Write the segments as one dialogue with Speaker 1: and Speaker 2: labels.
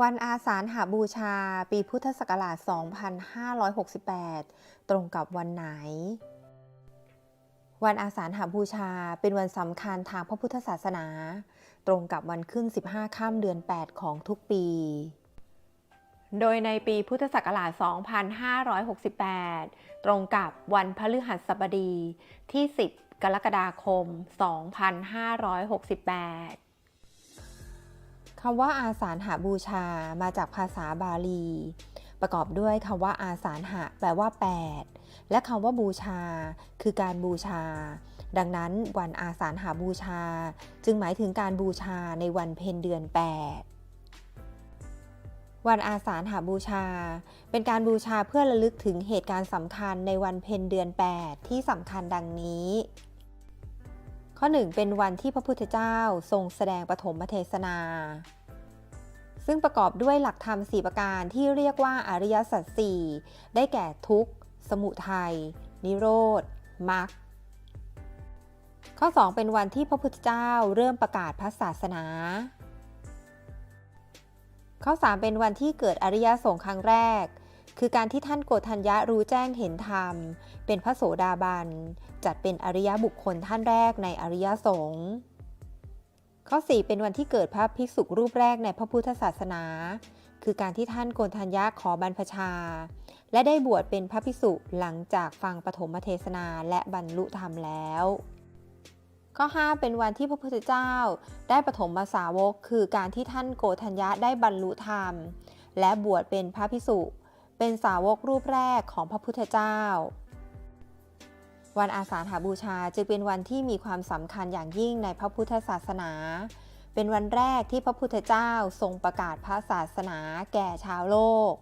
Speaker 1: วันอาสาฬหาบูชา ปีพุทธศักราช 2568 ตรงกับวันไหน วันอาสาฬหาบูชาเป็นวันสำคัญทางพระพุทธศาสนา ตรงกับวันขึ้น 15ข้ามเดือน 8 ของทุกปี โดยในปีพุทธศักราช 2568 ตรงกับวันพฤหัสบดีที่ 10 กรกฎาคม 2568 คำว่าอาสาฬหาบูชามาจากภาษาบาลี ประกอบด้วยคำว่าอาสาฬหะแปลว่า 8 และคำว่าบูชา คือการบูชา ดังนั้นวันอาสาฬหาบูชา จึงหมายถึงการบูชาในวันเพ็ญเดือน 8วันอาสาฬหาบูชา เป็นการบูชาเพื่อระลึกถึงเหตุการณ์สำคัญในวันเพ็ญเดือน 8 ที่สำคัญดังนี้ ข้อ 1 เป็นวันที่พระพุทธเจ้าทรงแสดงปฐมเทศนา ซึ่งประกอบด้วยหลักธรรม4ประการที่เรียกว่าอริยสัจสี่ได้แก่ทุกข์ สมุทัย นิโรธมรรคข้อ 2 เป็นวันที่พระพุทธเจ้าเริ่มประกาศพระศาสนา ข้อ 3 เป็นวันที่เกิดอริยสงฆ์ครั้งแรก คือการที่ท่านโกฏทัญญะรู้แจ้งเห็นธรรม เป็นพระโสดาบัน จัดเป็นอริยบุคคลท่านแรกในอริยสงฆ์ข้อ 4 เป็นวันที่เกิดพระภิกษุรูปแรกในพระพุทธศาสนา คือการที่ท่านโกนทัญญะขอบรรพชา และได้บวชเป็นพระภิกษุหลังจากฟังปฐมเทศนาและบรรลุธรรมแล้ว ข้อ 5 เป็นวันที่พระพุทธเจ้า ได้ปฐมสาวก คือการที่ท่านโกธัญญะได้บรรลุธรรม และบวชเป็นพระภิกษุ เป็นสาวกรูปแรกของพระพุทธเจ้า วันอาสาฬหาบูชาจึงเป็นวันที่มีความสำคัญอย่างยิ่งในพระพุทธศาสนา เป็นวันแรกที่พระพุทธเจ้าทรงประกาศพระศาสนาแก่ชาวโลก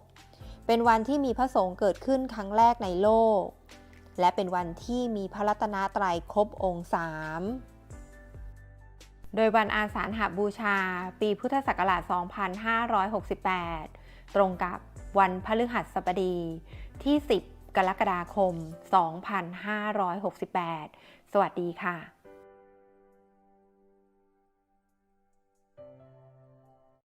Speaker 1: เป็นวันที่มีพระสงฆ์เกิดขึ้นครั้งแรกในโลก และเป็นวันที่มีพระรัตนตรัยครบองค์สามโดยวันอาสาฬหบูชา ปีพุทธศักราช 2568 ตรงกับวันพฤหัสบดีที่ 10 กรกฎาคม 2568 สวัสดีค่ะ